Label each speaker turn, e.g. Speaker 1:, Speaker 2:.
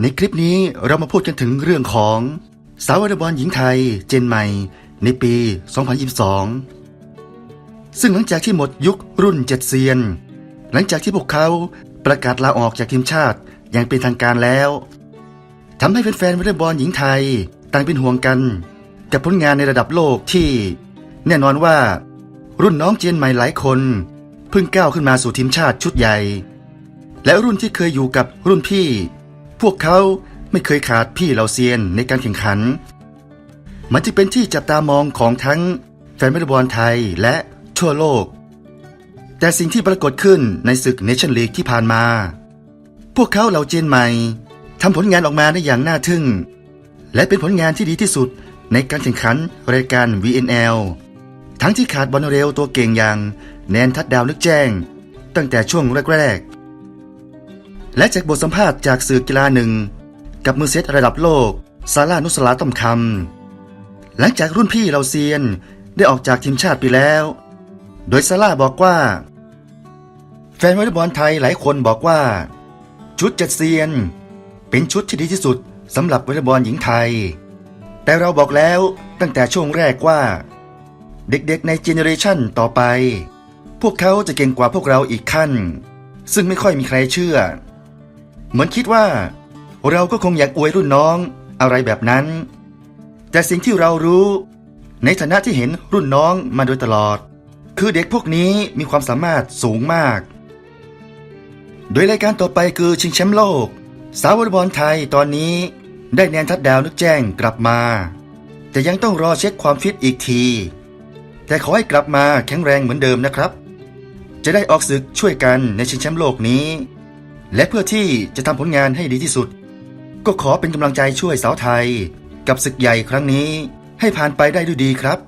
Speaker 1: ในคลิปนี้เรามาพูดกันถึงเรื่องของสาววอลเลย์บอลหญิงไทยเจนใหม่ ในปี 2022 ซึ่งหลังจากที่หมดยุครุ่นเจ็ดเซียน หลังจากที่พวกเขาประกาศลาออกจากทีมชาติอย่างเป็นทางการแล้วทำให้แฟนๆวอลเลย์บอลหญิงไทยต่างเป็นห่วงกัน กับผลงานในระดับโลกที่ แน่นอนว่า รุ่นน้องเจนใหม่หลายคนเพิ่งก้าวขึ้นมาสู่ทีมชาติชุดใหญ่ และรุ่นที่เคยอยู่กับรุ่นพี่ พวกเขาไม่เคยขาดพี่เหล่าเซียนในการแข่งขัน มันจึงเป็นที่จับตามองของทั้งแฟนวอลเลย์บอลไทยและทั่วโลก แต่สิ่งที่ปรากฏขึ้นในศึกเนชั่นลีกที่ผ่านมา พวกเขาเหล่าเจนใหม่ทำผลงานออกมาได้อย่างน่าทึ่ง และเป็นผลงานที่ดีที่สุดในการแข่งขันรายการ VNL ทั้งที่ขาดบอลเร็วตัวเก่งอย่างแนนทัดดาวนึกแจ้ง ตั้งแต่ช่วงแรกๆ และจากบทสัมภาษณ์จากสื่อกีฬาหนึ่ง กับมือเซตระดับโลก ซาร่านุสลาต้อมคำหลังจากรุ่นพี่เราเซียนได้ออกจากทีมชาติไปแล้ว โดยซาร่าบอกว่า แฟนวอลเลย์บอลไทยหลายคนบอกว่า ชุดเจ็ดเซียน เป็นชุดที่ดีที่สุดสำหรับวอลเลย์บอลหญิงไทย แต่เราบอกแล้วตั้งแต่ช่วงแรกว่า เด็กๆในเจเนอเรชันต่อไป พวกเขาจะเก่งกว่าพวกเราอีกขั้น ซึ่งไม่ค่อยมีใครเชื่อ เหมือนคิดว่า เราก็คงอยากอวยรุ่นน้องอะไรแบบนั้น แต่สิ่งที่เรารู้ ในฐานะที่เห็นรุ่นน้องมาโดยตลอด คือเด็กพวกนี้มีความสามารถสูงมาก โดยรายการต่อไปคือชิงแชมป์โลก สาววอลเลย์บอลไทยตอนนี้ได้แนนทัดดาวนึกแจ้งกลับมา แต่ยังต้องรอเช็คความฟิตอีกที แต่ขอให้กลับมาแข็งแรงเหมือนเดิมนะครับ จะได้ออกศึกช่วยกันในชิงแชมป์โลกนี้ และเพื่อที่จะทำผลงานให้ดีที่สุด ก็ขอเป็นกำลังใจช่วยสาวไทย กับศึกใหญ่ครั้งนี้ ให้ผ่านไปได้ด้วยดีครับ